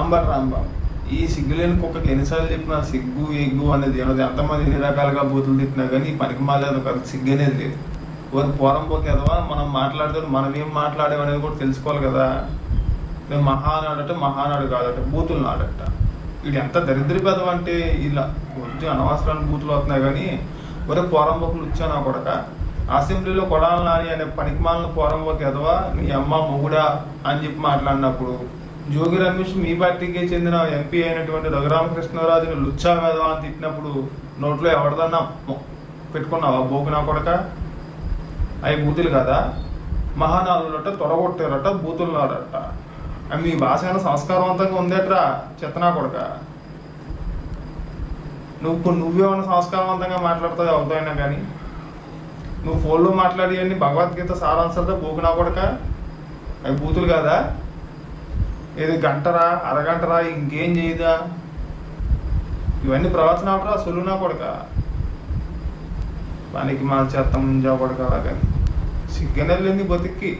Amber Rambabu ఈ సిగ్గులేని కుక్కకి ఎన్నిసార్లు చెప్పినా సిగ్గు ఎగ్గు అనేది ఏమది ఎంతమంది ఎన్ని రకాలుగా బూతులు తిట్టినా కానీ పనికి మాలేదు ఒక సిగ్గు అనేది లేదు. వారు పోరం పోకి ఎదవా మనం మాట్లాడితే మనం ఏం మాట్లాడాం అనేది కూడా తెలుసుకోవాలి కదా. మేము మహానాడట మహానాడు కాదట బూతులు నాడట. వీడు ఎంత దరిద్ర పెదవ అంటే ఇలా కొంచెం అనవసరాలు బూతులు అవుతున్నాయి కానీ ఒరే పోరంబోకులు వచ్చానా కొడక? అసెంబ్లీలో కొడాలని నాని అనే పనికిమాలిన పోరంబోకి ఎదవా నీ అమ్మ మొగుడా అని చెప్పి మాట్లాడినప్పుడు జోగి రమేష్ మీ పార్టీకి చెందిన ఎంపీ అయినటువంటి రఘురామకృష్ణరాజుని లుచ్చా వేదవా అని తిట్టినప్పుడు నోట్లో ఎవరిదన్నా పెట్టుకున్నావా? బోకునా కొడక? అవి బూతులు కదా? మహానాథులట తొడగొట్టారట బూతులు అవి మీ భాష అయినా సంస్కారవంతంగా ఉందేట్రా చెత్తనా కొడక? నువ్వు నువ్వేమైనా సంస్కారవంతంగా మాట్లాడుతుంది అవుతాయినా కానీ? నువ్వు ఫోన్లో మాట్లాడి భగవద్గీత సారాంశాలతో బోకునా కొడక? అవి బూతులు కాదా? ఏది గంటరా అరగంటరా ఇంకేం చేయదా? ఇవన్నీ ప్రవచనాలు రా సొల్లునా కొడక? పనికి మా చేత్త ముంజా కొడక అలాగని? సిగ్గనెళ్ళింది బతికి